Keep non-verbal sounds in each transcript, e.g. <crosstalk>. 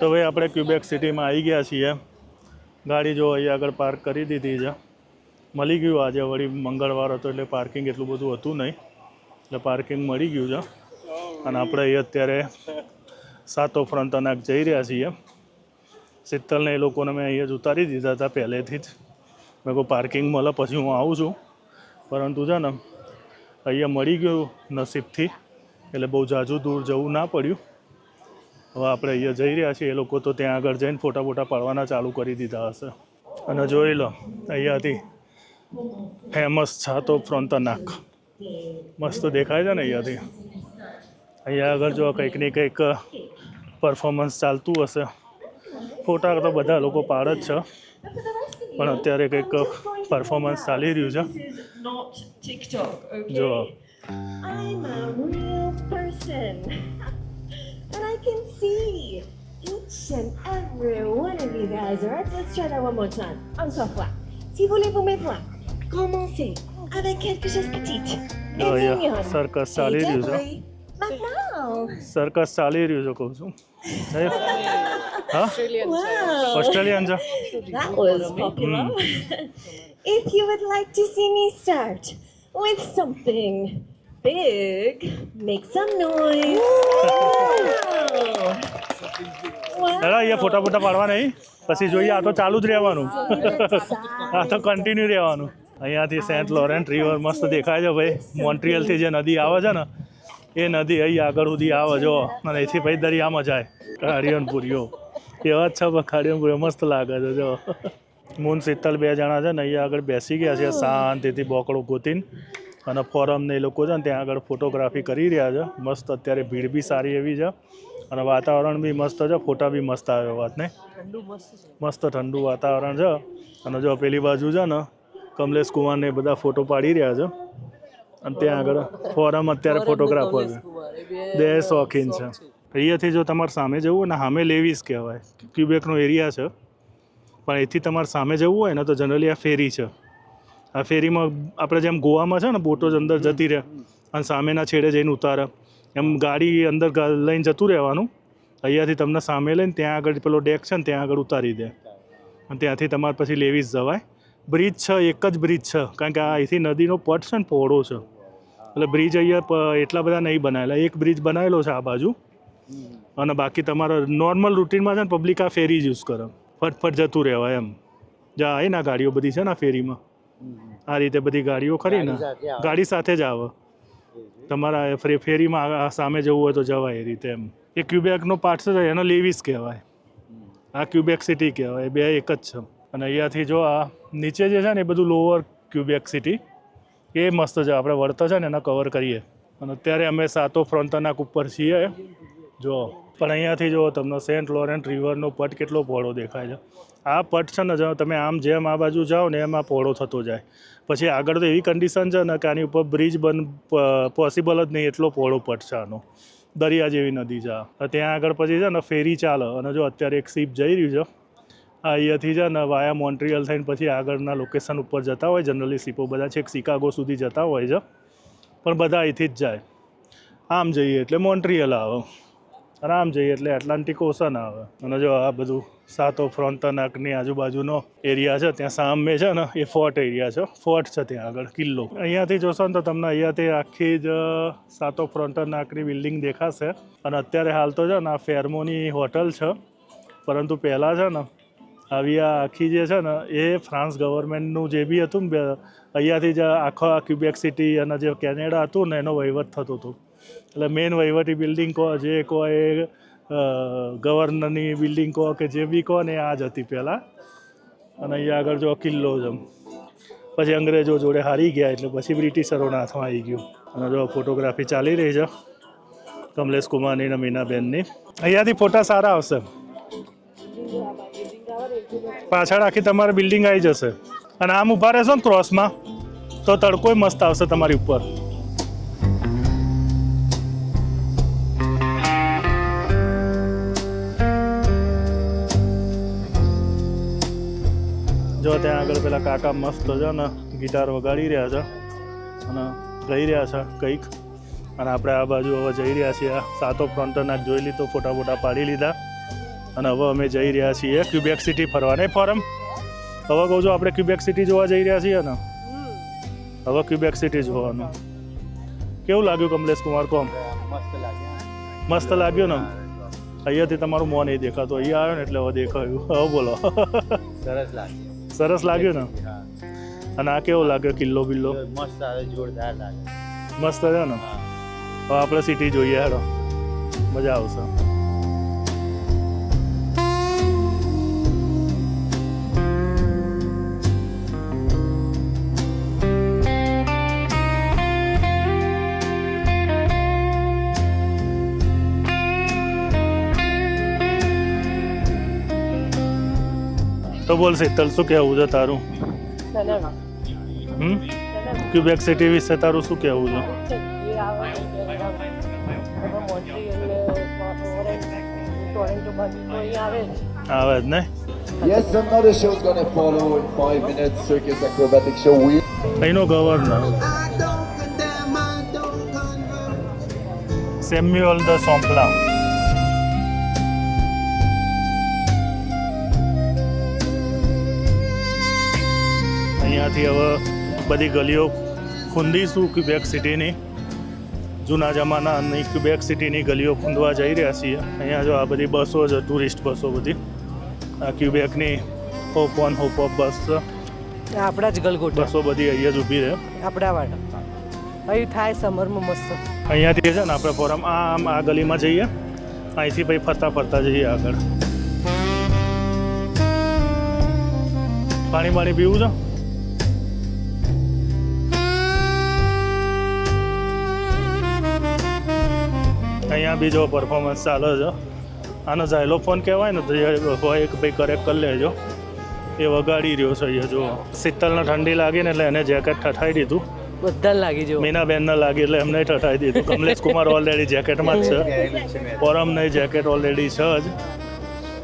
તો ભાઈ આપણે ક્યુબેક સિટીમાં આવી ગયા છીએ. ગાડી જો અહીં આગળ પાર્ક કરી દીધી છે. મળી ગયું આજે, વળી મંગળવાર હતો એટલે પાર્કિંગ એટલું બધું હતું નહીં. એટલે પાર્કિંગ મળી ગયું છે. અને આપણે અહીં અત્યારે સાતો ફ્રન્ટ અનાક જઈ રહ્યા છીએ. શીતલને એ લોકોને મેં અહીંયા જ ઉતારી દીધા હતા પહેલેથી જ. મેં કહું પાર્કિંગ મળે, પછી હું આવું છું. પરંતુ છે ને, અહીંયા મળી ગયું નસીબથી. એટલે બહુ ઝાઝું દૂર જવું ના પડ્યું. હવે આપણે અહીંયા જઈ રહ્યા છીએ. એ લોકો તો ત્યાં આગળ જઈને ફોટા ફોટા પાડવાના ચાલુ કરી દીધા હશે. અને જોઈ લો અહીંયાથી ફેમસ છાતો ફ્રોન્તનાક મસ્ત દેખાય છે ને અહીંયાથી. અહીંયા આગળ જો કંઈક ને કંઈક પરફોર્મન્સ ચાલતું હશે. ફોટા તો બધા લોકો પાડે જ છે. પણ અત્યારે કંઈક પરફોર્મન્સ ચાલી રહ્યું છે? જો. can see each and every one of you guys. Alright, let's try that one more time. Encore fois. Si vous voulez vous me voir, commencez avec quelque chose de petit. જો Et અહીંયા mignon. Circus Et ચાલી રહ્યું છે débrouille. Maintenant. Circus ચાલી રહ્યું છે કહું છું હે? હા Wow. ઓસ્ટ્રેલિયન છે That was popular. if you would like to see me start with something big, make some noise. દાદા અહીંયા ફોટા ફોટા પાડવા નહીં. પછી જોઈએ આ તો ચાલુ જ રહેવાનું. આ તો કન્ટિન્યુ રહેવાનું. અહીંયાથી સેન્ટ લોરેન્ટ રિવર મસ્ત દેખાય છે ભાઈ. મોન્ટ્રીયલથી જે નદી આવે છે ને એ નદી અહીં આગળ સુધી આવે જો. અને અહીંથી ભાઈ દરિયામાં જાય. કાળિયનપુરીઓ એવા જ છે કાળિયનપુરીઓ મસ્ત લાગે છે જો. મૂન શીતલ બે જણા છે ને અહીંયા આગળ બેસી ગયા છે શાંતિથી બોકડું ગોતીને. અને ફોરમ ને એ લોકો છે ને ત્યાં આગળ ફોટોગ્રાફી કરી રહ્યા છે. મસ્ત અત્યારે ભીડ બી સારી એવી છે. અને વાતાવરણ બી મસ્ત છે ફોટા બી મસ્ત આવે વાત ને મસ્ત ઠંડુ વાતાવરણ છે. અને જો પેલી બાજુ છે ને કમલેશ કુમારને બધા ફોટો પાડી રહ્યા છે. અને ત્યાં આગળ ફોરમ અત્યારે ફોટોગ્રાફર છે. બે શોખીન છે. અહીંયાથી જો તમારે સામે જવું હોય ને સામે લેવીસ કહેવાય. ક્યુબેકનો એરિયા છે. પણ અહીંથી તમારે સામે જવું હોય ને તો જનરલી આ ફેરી છે. આ ફેરીમાં આપણે જેમ ગોવામાં છે ને, બોટો જ અંદર જતી રહે. અને સામેના છેડે જઈને ઉતારે. એમ ગાડી અંદર લઈને જતું રહેવાનું. અહીંયાથી તમને સામે લઈને ત્યાં આગળ પેલો ડેક છે ને, ત્યાં આગળ ઉતારી દે. અને ત્યાંથી તમારે પછી લેવીસ જવાય. બ્રિજ છે, એક જ બ્રિજ છે. કારણ કે આ અહીંથી નદીનો પટ છે ને, પહોળો છે. એટલે બ્રિજ અહીંયા એટલા બધા નહીં બનાવેલા. એક બ્રિજ બનાવેલો છે આ બાજુ. અને બાકી તમારા નોર્મલ રૂટીનમાં છે ને, પબ્લિક આ ફેરી જ યુઝ કરે. ફટફટ જતું રહેવાય એમ. જા ને આ ગાડીઓ બધી છે ને આ ફેરીમાં. આ રીતે બધી ગાડીઓ ખરી ને? ગાડી સાથે જ આવે. તમારા ફેરીમાં સામે જવું હોય તો જવાય એ રીતે એમ. એ ક્યુબેકનો પાર્ટ છે? એનો લેવીસ કહેવાય. આ ક્યુબેક સિટી કહેવાય. બે એક જ છે. અને અહીંયાથી જો આ નીચે જે છે ને એ બધું લોઅર ક્યુબેક સિટી એ મસ્ત છે. આપણે વળતા છે ને એના કવર કરીએ. અને અત્યારે અમે સાતો ફ્રોન્ટનાક ઉપર છીએ. જો, પણ અહીંયાથી જો તમને સેન્ટ લોરેન્ટ રિવરનો પટ કેટલો પહોળો દેખાય છે. આ પટ છે ને, જો તમે આમ જેમ આ બાજુ જાઓ ને, એમ આ પહોળો થતો જાય. પછી આગળ તો એવી કન્ડિશન છે ને કે આની ઉપર બ્રિજ બન પોસિબલ જ નહીં એટલો પહોળો પટ છે આનો. દરિયા જેવી નદી છે ત્યાં આગળ પછી છે ને, ફેરી ચાલે. અને જો અત્યારે એક શીપ જઈ રહ્યું છે, આ અહીંયાથી છે ને વાયા મોન્ટ્રિયલ થઈને પછી આગળના લોકેશન ઉપર જતા હોય જનરલી શીપો બધા છેક શિકાગો સુધી જતા હોય છે. પણ બધા અહીંથી જ જાય. આમ જઈએ એટલે મોન્ટ્રિયલ આવે. આમ જઈએ એટલે એટલાન્ટિક ઓશન આવે. અને જો આ બધું સાતો ફ્રોન્ટનાકની આજુબાજુનો એરિયા છે, ત્યાં સામે છે ને, એ ફોર્ટ એરિયા છે ફોર્ટ છે ત્યાં આગળ, કિલ્લો. અહીંયાથી જોશો ને તો તમને અહીંયાથી આખી જ સાતો ફ્રોન્ટનાકની બિલ્ડિંગ દેખાશે. અને અત્યારે હાલ તો છે ને, આ ફેરમોની હોટલ છે. પરંતુ પહેલાં છે ને, આવી આ આખી જે છે ને, એ ફ્રાન્સ ગવર્મેન્ટનું જે બી હતું ને અહીંયાથી જ આખો આ ક્યુબેક સિટી અને જે કેનેડા હતું ને, એનો વહીવટ થતો હતો. એટલે મેઇન વહીવટી બિલ્ડિંગ કહો જે કહો એ ગવર્નરની બિલ્ડિંગ કહો કે જે બી કહો ને આ જ હતી પહેલાં. અને અહીંયા આગળ જો કિલ્લો છે પછી અંગ્રેજો જોડે હારી ગયા એટલે પછી બ્રિટિશરોના હાથમાં આવી ગયું. અને જો ફોટોગ્રાફી ચાલી રહી છે, કમલેશ કુમારની અને મીનાબેનની અહીંયાથી ફોટા સારા આવશે. પાછળ આખી તમારે બિલ્ડિંગ આવી જશે. અને આમ ઊભા રહેશો ને ક્રોસમાં તો તડકોય મસ્ત આવશે તમારી ઉપર. ત્યાં આગળ પેલા કાકા મસ્ત છે ને ગિટાર વગાડી રહ્યા છે અને ગઈ રહ્યા છે કંઈક. અને આપણે આ બાજુ હવે જઈ રહ્યા છીએ. સાતો ફ્રન્ટના જોઈ લીધો ફોટા ફોટા પાડી લીધા. અને હવે અમે જઈ રહ્યા છીએ ક્યુબેક સિટી ફરવા નહીં ફોરમ. હવે કહું છું આપણે ક્યુબેક સિટી જોવા જઈ રહ્યા છીએ ને? હવે ક્યુબેક સિટી જોવાનું. કેવું લાગ્યું કમલેશ કુમાર કોમ? મસ્ત મસ્ત લાગ્યું ને? અહીંયાથી તમારું મોં નહીં દેખાતું. અહીંયા આવ્યો ને એટલે હવે દેખાયું. હવે બોલો. સરસ લાગે સરસ લાગ્યો ને? અને આ કેવો લાગ્યો કિલ્લો બિલ્લો? મસ્ત આવે જોરદાર લાગે. મસ્ત છે ને? હવે આપણે સિટી જોઈએ હેડો. મજા આવશે. તો બોલ શીતલ શું કહેવું છે તારું હમ ક્યુબેક સિટી વિશે તારું શું કહેવું છે આવે જ ને Yes, another show is gonna follow in five minutes. Circus acrobatic show. We અહીંનો ગવર્નર Samuel the સોમ્પલા અહીંયાથી હવે બધી ગલીઓ ખૂંદીશું ક્યુબેક સિટીની જૂના જમાનાની ક્યુબેક સિટીની ગલીઓ ખૂંદવા જઈ રહ્યા છીએ. અહીંયા જો આ બધી બસો છે ટુરિસ્ટ બસો બધી. આ ક્યુબેકની hop on hop off bus આપણા જ ગલગોટ. બસો બધી અહીંયા જ ઊભી રહે. આપણા વાળા અહીં થાય સમરમાં મસ્ત. અહીંયાથી છે ને આપણે ફોરમ આમ આ ગલીમાં જઈએ. અહીંથી પછી ફરતા ફરતા જઈએ આગળ. પાણી પાણી પીવું છે? અહીંયા બીજો પરફોર્મન્સ ચાલે છે. આનો ઝાયલો ફોન કહેવાય ને તો હોય એક ભાઈ કરેક્ટ કરી લેજો. એ વગાડી રહ્યો છે એ જો શીતલને ઠંડી લાગી ને એટલે એને જેકેટ ઠઠાઈ દીધું. બધા લાગી જવું મીનાબેનને લાગી એટલે એમને ઠઠાઈ દીધું. કમલેશ કુમાર ઓલરેડી જેકેટમાં જ છે. પરમ નહીં જેકેટ ઓલરેડી છે જ.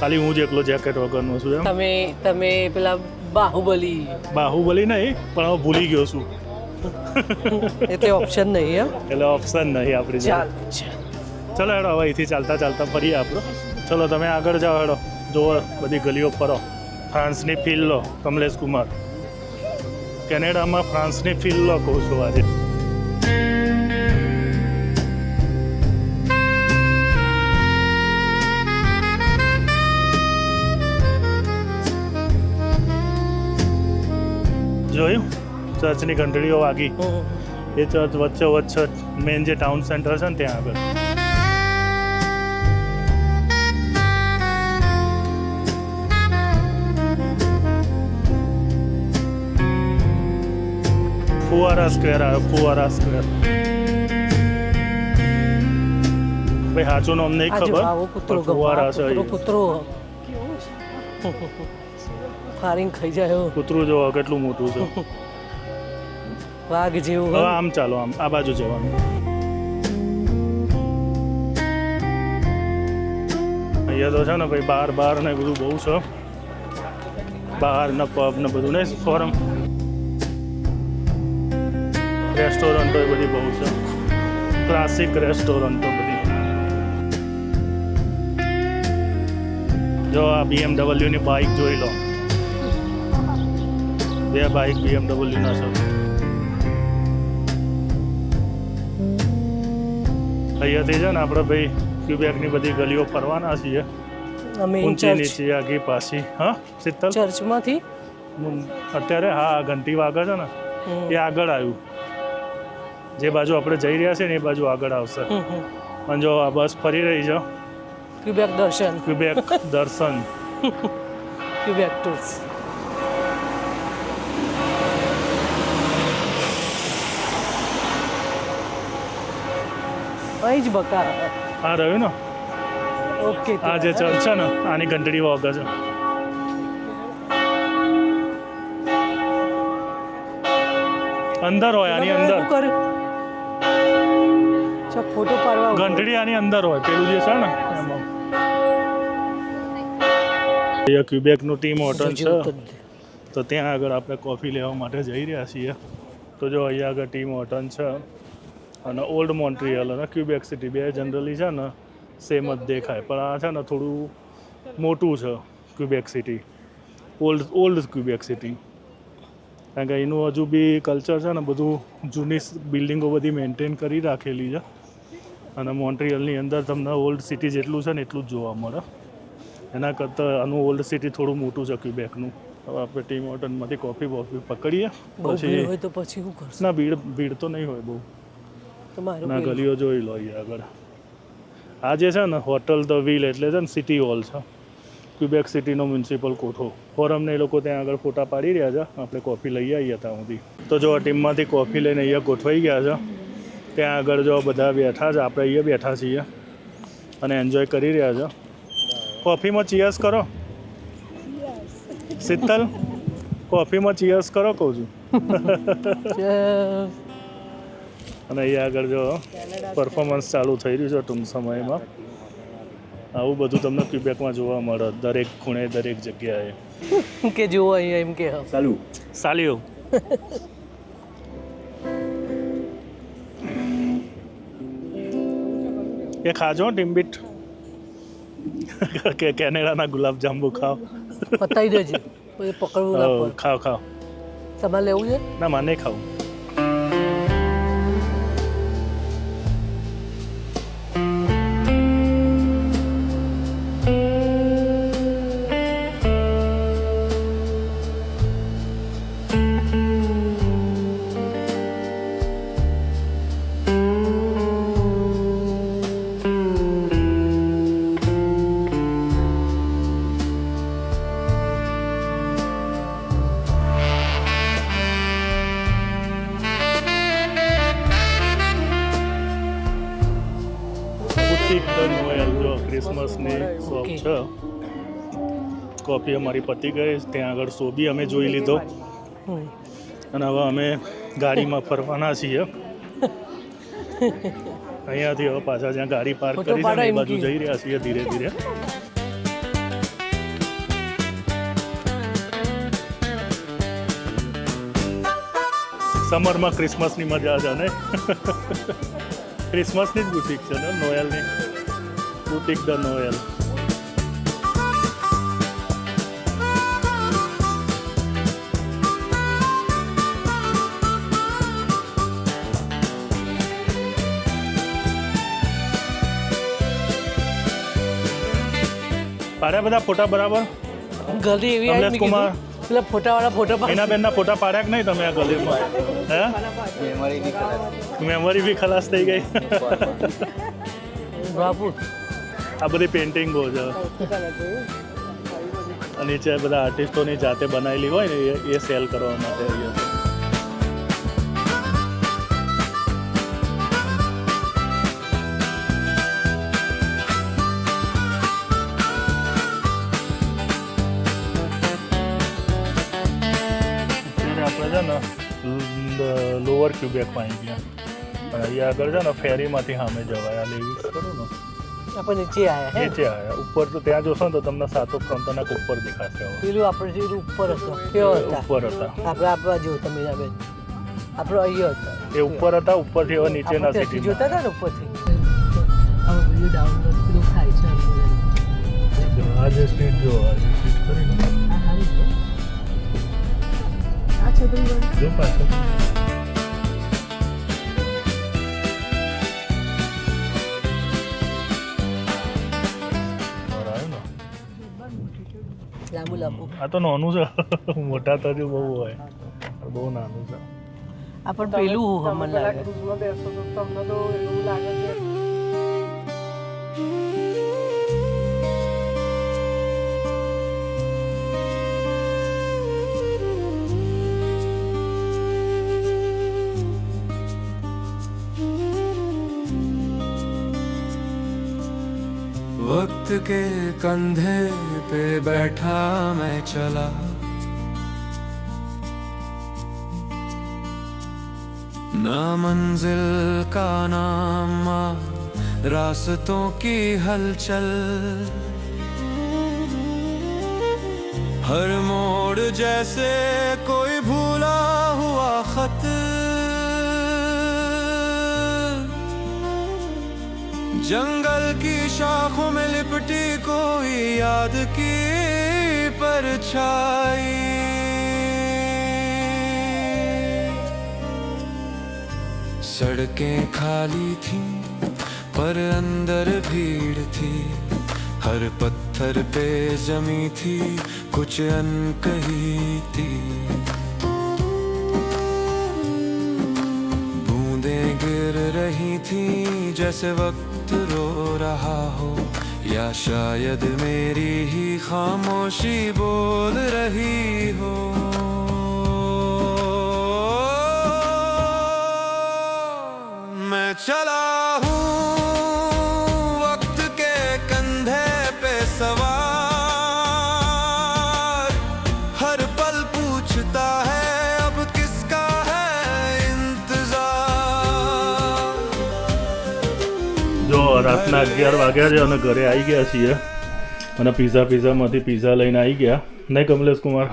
ખાલી હું જ એકલો જેકેટ વગરનો છું તમે તમે પેલા બાહુબલી. બાહુબલી નહીં પણ હું ભૂલી ગયો છું. એટલે ઓપ્શન નહીં એમ એટલે ઓપ્શન નહીં આપણી ચાલ. ચલો હેડો હવે અહીંથી ચાલતા ચાલતા ફરીએ આપણે. ચલો તમે આગળ જાઓ હેડો. જુઓ બધી ગલીઓ ફરો. ફ્રાન્સની ફીલ લો કમલેશ કુમાર. કેનેડામાં ફ્રાન્સની ફીલ લો કહું છું આજે. જોયું? ચર્ચની ઘંટડીઓ વાગી. એ ચર્ચ વચ્ચે વચ્ચે મેન જે ટાઉન સેન્ટર છે ને ત્યાં આગળ. ફુવારા સ્ક્વેર આવ્યો ફુવારા સ્ક્વેર. ભાઈ સાચું નામ નહીં ખબર આવો કૂતરો પણ ફુવારા છે કૂતરો ફારિંગ ખાઈ જાય એવો. કૂતરું જો કેટલું મોટું છે. વાઘ જેવું હવે આમ ચાલો આમ આ બાજુ જવાનું. અહીંયા તો છે ને ભાઈ બાર બાર ને બધું બહુ છે. બહાર ને પબ ને બધું ને ફોરમ રેસ્ટોરન્ટો એ બધી બહુ છે. ક્લાસિક રેસ્ટોરન્ટો બધી. જો આ બીએમડબલ્યુની બાઇક જોઈ લો. બે બાઇક બીએમડબલ્યુના છે. અહીંયાથી છે ને આપણે ભાઈ ક્યુબેકની બધી ગલીઓ ફરવાના છીએ. અમે ઊંચી નીચી આગી પાછી. હા શીતલ? ચર્ચમાંથી અત્યારે હા ઘંટી વાગે છે ને એ આગળ આવ્યું. જે બાજુ આપણે જઈ રહ્યા છે ને એ બાજુ આગળ આવશે. અને જો આ બસ ફરી રહી છે. ક્યુબેક દર્શન. ક્યુબેક દર્શન. ક્યુબેક ટૂર્સ અહીં જ બકા. આ રહ્યું ને? ઓકે. આ જે ચર્ચ છે ને આની ઘંટડી વાગે છે. અંદર હોય આની અંદર. ચાલ ફોટો પાડવા ઘંટડી આની અંદર હોય પેલું જે છે ને એમાં. અહીંયા ક્યુબેકનું ટીમ હોટલ છે. તો તો ત્યાં આગળ આપણે કોફી લેવા માટે જઈ રહ્યા છીએ. તો જો અહીંયા આગળ ટીમ હોટલ છે. અને ઓલ્ડ મોન્ટ્રિયલ અને ક્યુબેક સિટી બે જનરલી છે ને સેમ જ દેખાય. પણ આ છે ને થોડું મોટું છે Quebec city old old Quebec city કારણ કે એનું હજુ બી કલ્ચર છે ને બધું જૂની બિલ્ડિંગો બધી મેન્ટેન કરી રાખેલી છે. અને મોન્ટ્રિયલની અંદર તમને ઓલ્ડ સિટી જેટલું છે ને એટલું જ જોવા મળે. એના કરતાં આનું ઓલ્ડ સિટી થોડું મોટું છે ક્યુબેકનું હવે આપણે ટીમ હોટલમાંથી કોફી બોફી પકડીએ. પછી હોય તો પછી શું કરશું? ના ભીડ ભીડ તો નહીં હોય બહુ. ના ગલીઓ જોઈ લો આગળ. આ જે છે ને હોટલ ધ વ્હીલ એટલે છે ને સિટી હોલ છે. ક્યુબેક સિટીનો મ્યુનિસિપલ કોઠો. ફોરમને એ લોકો ત્યાં આગળ ફોટા પાડી રહ્યા છે. આપણે કોફી લઈ આવીએ ત્યાં સુધી. તો જો ટીમમાંથી કોફી લઈને અહીંયા ગોઠવાઈ ગયા છે. ત્યાં આગળ જો બધા બેઠા છે આપણે અહીંયા બેઠા છીએ અને એન્જોય કરી રહ્યા છો. કોફીમાં ચિયર્સ કરો. શીતલ કોફીમાં ચિયર્સ કરો કહું છું. અને અહીંયા આગળ જો પરફોર્મન્સ ચાલુ થઈ રહ્યું છે ટૂંક સમયમાં. આવું બધું તમને ક્યુબેકમાં જોવા મળે દરેક ખૂણે દરેક જગ્યાએ. કે જુઓ અહીંયા એમ કે. સાલીઓ. એ ખાજો ટીમ્બીટ કે કેનેડાના ગુલાબજાંબુ ખાઓ. પતાવી દેજે પછી પકડવું ખાઓ ખાઓ. તમારે લેવું છે? ના માને ખાવું. કોફી અમારી પતી ગઈ ત્યાં આગળ શો બી અમે જોઈ લીધો. અને હવે અમે ગાડીમાં ફરવાના છીએ. અહીંયાથી હવે પાછા જ્યાં ગાડી પાર્ક કરી છે એ બાજુ જઈ રહ્યા છીએ ધીરે ધીરે. સમરમાં ક્રિસમસની મજા છે ને? ક્રિસમસની જ બુટિક છે ને નોયલની બુટિક ધ નોયલ પાડ્યા બધા ફોટા બરાબર? ગલી એવી આવી કમલેશ કુમાર. એટલે ફોટાવાળા ફોટા પાડ એના બેનના ફોટા પાડ્યા કે નહીં તમે આ ગલીમાં હે? મેમરી બી ખલાસ થઈ ગઈ. બાપુ. આ બધી પેઇન્ટિંગો છે અને નીચે બધા આર્ટિસ્ટોની જાતે બનાવેલી હોય ને એ- એ સેલ કરવા માટે ને લોઅર પાઈ ગયા? અહીંયા આગળ છે ને ફેરીમાંથી સામે જવાય આ લેવી ખરું ને આપણે નીચે આવ્યા નીચે આવ્યા ઉપર તો ત્યાં જોશો ને તો તમને સાતો ફ્રન્ટના ઉપર દેખાશે પેલું આપણે જેવું ઉપર હતો કેવો હતા? ઉપર હતા. આપણે આપણા જેવું તમે બેન આપણો અહીંયા હતા. એ ઉપર હતા ઉપરથી હવે નીચેના ના ત્યાંથી જોતા હતા ને ઉપરથી? હવે વીડિયો ડાઉનલોડ પેલું થાય છે આજે જે સ્ટ્રીટ જો આજે સ્ટ્રીટ કરીને આ છે. બંધ જો પાછળ. લાંબુ આ તો નાનું છે. <laughs> મોટા તો હજુ બહુ હોય. બહુ નાનું છે. આ પણ પેલું મને લાગે. वक्त के कंधे पे बैठा मैं चला। ना मंजिल का नाम रास्तों की हलचल। हर मोड़ जैसे कोई भूला हुआ खत। जंगल की शाखों में लिपटी कोई याद की परछाई। सड़कें खाली थी, पर अंदर भीड़ थी। हर पत्थर पे जमी थी, कुछ अनकही थी। बूंदें गिर रही थी, जैसे वक्त रो रहा हो या शायद मेरी ही खामोशी बोल रही हो मैं चला રાતના અગિયાર વાગ્યા છે અને ઘરે આવી ગયા છીએ. અને પીઝા પીઝામાંથી પીઝા લઈને આવી ગયા. નહીં કમલેશ કુમાર?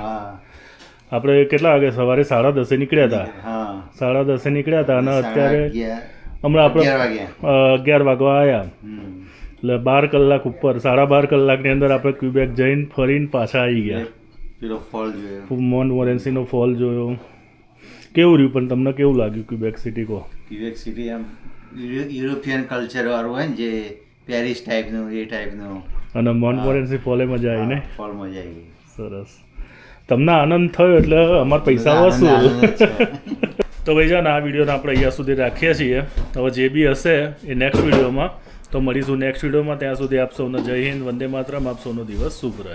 આપણે કેટલા વાગે? સવારે સાડા દસે નીકળ્યા હતા. સાડા દસે નીકળ્યા હતા અને અત્યારે હમણાં આપણે અગિયાર વાગવા આવ્યા એટલે બાર કલાક ઉપર સાડા બાર કલાકની અંદર આપણે ક્યુબેક જઈને ફરીને પાછા આવી ગયા. પેલો ફોલ જોયો. મોન મોરેન્સીનો ફોલ જોયો. કેવું રહ્યું? પણ તમને કેવું લાગ્યું ક્યુબેક સિટી કહો Quebec city euro- European culture વાળું હોય ને જે પેરિસ ટાઈપનું એ ટાઈપનું અને મોન્ટ મોરેન્સી ફોલે મજા આવી ને? ફોલ મજા આવી. સરસ. તમને આનંદ થયો એટલે અમારા પૈસા વસૂલ. <laughs> તો ભાઈ જાન આ વિડીયોને આપણે અહીંયા સુધી રાખીએ છીએ. હવે જે બી હશે એ નેક્સ્ટ વિડીયોમાં. તો મળીશું નેક્સ્ટ વિડીયોમાં. ત્યાં સુધી આપ સૌને જય હિન્દ વંદે માતરમ. આપ સૌનો દિવસ શુભ રહે.